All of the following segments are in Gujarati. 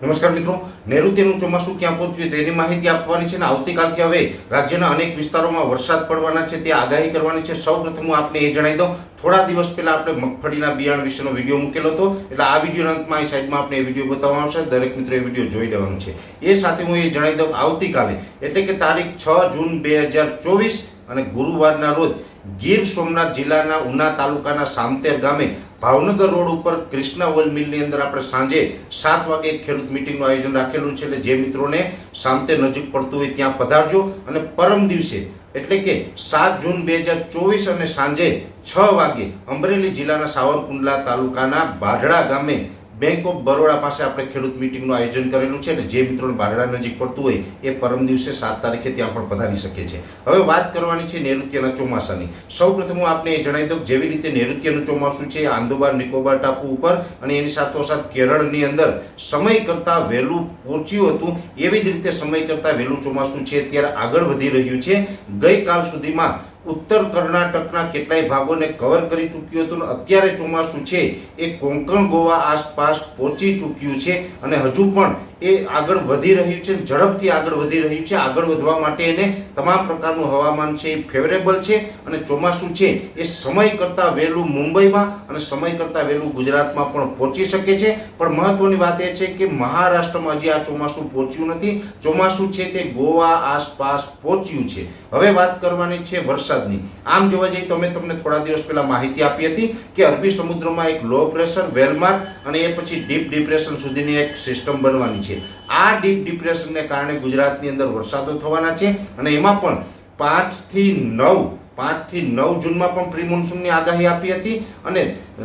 નમસ્કાર મિત્રો, નૈઋત્યનું ચોમાસું ક્યાં પહોંચ્યું તેની માહિતી આપવાની છે ને આવતીકાલથી હવે રાજ્યના અનેક વિસ્તારોમાં વરસાદ પડવાના છે, તે આગાહી કરવાની છે. સૌ પ્રથમ હું આપને એ જણાવી દઉં, થોડા દિવસ પહેલા આપણે મગફળીના બિયારણ વિશેનો વીડિયો મૂકેલો હતો, એટલે આ વીડિયો અંતમાં એ સાઈડમાં આપણે એ વીડિયો બતાવવાનો આવશે દરેક મિત્રો એ વીડિયો જોઈ લેવાનો છે. એ સાથે હું એ જણાવી દઉં, આવતીકાલે, એટલે કે તારીખ છ જૂન બે હજાર ચોવીસ અને ગુરુવારના રોજ ગીર સોમનાથ જિલ્લાના ઉના તાલુકાના સામતેર ગામે ભાવનગર રોડ ઉપર ક્રિષ્ના ઓઇલ મિલની અંદર આપણે સાંજે સાત વાગે ખેડૂત મિટિંગનું આયોજન રાખેલું છે એટલે જે મિત્રોને સામતેર નજીક પડતું હોય ત્યાં પધારજો અને પરમ દિવસે એટલે કે સાત જૂન બે હજાર ચોવીસ અને સાંજે છ વાગે અમરેલી જિલ્લાના સાવરકુંડલા તાલુકાના બાઢડા ગામે બેંક ઓફ બરોડા પાસે આપણે ખેડૂત મિટિંગનું આયોજન કરેલું છે અને જે મિત્રોને બારડા નજીક પડતું હોય એ પરમ દિવસે સાત તારીખે ત્યાં પણ પધારી શકે છે. હવે વાત કરવાની છે નૈઋત્યના ચોમાસાની. સૌ પ્રથમ હું આપને એ જણાવી દઉં જેવી રીતે નૈઋત્યનું ચોમાસું છે, આંદોબાર, નિકોબાર ટાપુ ઉપર અને એની સાથોસાથ કેરળની અંદર સમય કરતાં વહેલું પહોંચ્યું હતું, એવી જ રીતે સમય કરતાં વહેલું ચોમાસું છે, અત્યારે આગળ વધી રહ્યું છે. ગઈકાલ સુધીમાં ઉત્તર કર્ણાટકના કેટલાય ભાગોને કવર કરી ચૂક્યું હતું અત્યારે ચોમાસું છે, એ કોંકણ ગોવા આસપાસ પહોંચી ચૂક્યું છે અને હજુ પણ એ આગળ વધી રહ્યું છે ઝડપથી આગળ વધી રહ્યું છે. આગળ વધવા માટે એને તમામ પ્રકારનું હવામાન છે એ ફેવરેબલ છે અને ચોમાસું છે એ સમય કરતાં વહેલું મુંબઈમાં અને સમય કરતાં વહેલું ગુજરાતમાં પણ પહોંચી શકે છે. પણ મહત્વની વાત એ છે કે મહારાષ્ટ્રમાં હજી આ ચોમાસું પહોંચ્યું નથી. ચોમાસું છે તે ગોવા આસપાસ પહોંચ્યું છે. હવે વાત કરવાની છે વરસાદની. આમ જોવા જઈએ તો મેં તમને થોડા દિવસ પહેલા માહિતી આપી હતી કે અરબી સમુદ્રમાં એક લો પ્રેશર વેલમાર્ક અને એ પછી ડીપ ડિપ્રેશન સુધીની એક સિસ્ટમ બનવાની છે. આ ડીપ ડિપ્રેશનને કારણે ગુજરાતની અંદર વરસાદો થવાના છે અને એમાં પણ પાંચથી નવ પાંચથી નવ જૂનમાં પણ પ્રી મોન્સૂનની આગાહી આપી હતી અને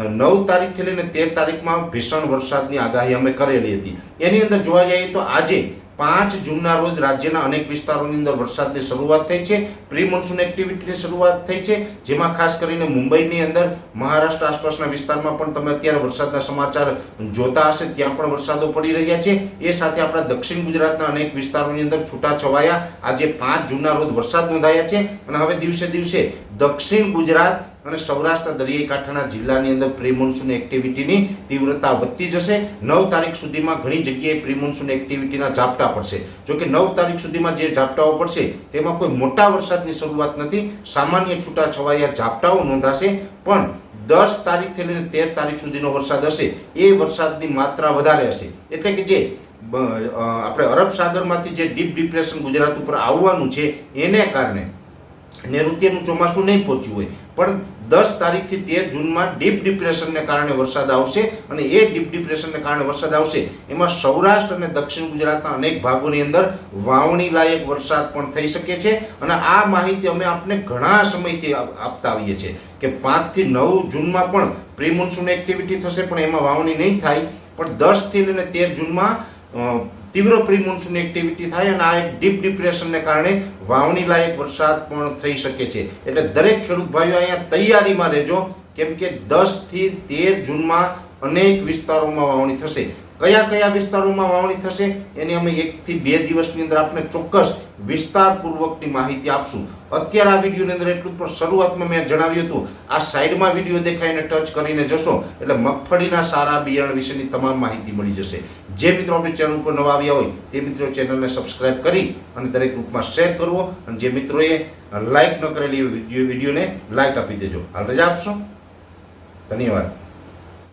નવ તારીખથી લઈને તેર તારીખમાં ભીષણ વરસાદની આગાહી અમે કરેલી હતી. એની અંદર જોવા જઈએ તો આજે પાંચ જૂનના રોજ રાજ્યના અનેક વિસ્તારોની અંદર વરસાદની શરૂઆત થઈ છે પ્રી મોન્સૂન એક્ટિવિટીની શરૂઆત થઈ છે, જેમાં ખાસ કરીને મુંબઈની અંદર, મહારાષ્ટ્ર આસપાસના વિસ્તારમાં પણ તમે અત્યારે વરસાદના સમાચાર જોતા હશે, ત્યાં પણ વરસાદો પડી રહ્યા છે. એ સાથે આપણા દક્ષિણ ગુજરાતના અનેક વિસ્તારોની અંદર છૂટા છવાયા આજે પાંચ જૂનના રોજ વરસાદ નોંધાયા છે. અને હવે દિવસે દિવસે દક્ષિણ ગુજરાત અને સૌરાષ્ટ્રના દરિયાઈ કાંઠાના જિલ્લાની અંદર પ્રી મોન્સૂન એક્ટિવિટીની તીવ્રતા વધતી જશે. નવ તારીખ સુધીમાં ઘણી જગ્યાએ પ્રી મોન્સૂન એક્ટિવિટીના ઝાપટા પડશે. જો કે નવ તારીખ સુધીમાં જે ઝાપટાઓ પડશે, તેમાં કોઈ મોટા વરસાદની શરૂઆત નથી. સામાન્ય છૂટા છવાયા ઝાપટાઓ નોંધાશે, પણ દસ તારીખથી લઈને તેર તારીખ સુધીનો વરસાદ હશે. એ વરસાદની માત્રા વધારે હશે. એટલે કે જે આપણે અરબ સાગરમાંથી જે ડીપ ડિપ્રેશન ગુજરાત ઉપર આવવાનું છે, એને કારણે નૈઋત્યનું ચોમાસું નહીં પહોંચ્યું હોય. પણ દસ તારીખથી તેર જૂનમાં ડીપ ડિપ્રેશનને કારણે વરસાદ આવશે અને એ ડીપ ડિપ્રેશનને કારણે વરસાદ આવશે. એમાં સૌરાષ્ટ્ર અને દક્ષિણ ગુજરાતના અનેક ભાગોની અંદર વાવણી લાયક વરસાદ પણ થઈ શકે છે અને આ માહિતી અમે આપને ઘણા સમયથી આપતા આવીએ છીએ કે પાંચથી નવ જૂનમાં પણ પ્રિમોન્સૂન એક્ટિવિટી થશે પણ એમાં વાવણી નહીં થાય. પણ દસથી લઈને તેર જૂનમાં તીવ્ર પ્રી મોન્સૂન એક્ટિવિટી થાય અને આ એક ડીપ ડિપ્રેશનને કારણે વાવણી લાયક વરસાદ પણ થઈ શકે છે. એટલે દરેક ખેડૂત ભાઈઓ અહીંયા તૈયારીમાં રહેજો, કેમ કે દસથી તેર જૂનમાં અનેક વિસ્તારોમાં વાવણી થશે. કયા કયા વિસ્તારોમાં વાવણી થશે, એની અમે એકથી બે દિવસની અંદર આપને ચોક્કસ વિસ્તારપૂર્વકની માહિતી આપશું. અત્યારે આ વિડીયોની અંદર એટલું પણ શરૂઆતમાં મેં જણાવ્યું હતું, આ સાઈડમાં વીડિયો દેખાઈને ટચ કરીને જશો, એટલે મગફળીના સારા બિયારણ વિશેની તમામ માહિતી મળી જશે. જે મિત્રો આપણી ચેનલ ઉપર નવા આવ્યા હોય, તે મિત્રો ચેનલને સબસ્ક્રાઇબ કરી અને દરેક ગ્રુપમાં શેર કરવો અને જે મિત્રોએ લાઈક ન કરેલી વિડીયોને લાઈક આપી દેજો. હાલ રજા આપશો. ધન્યવાદ.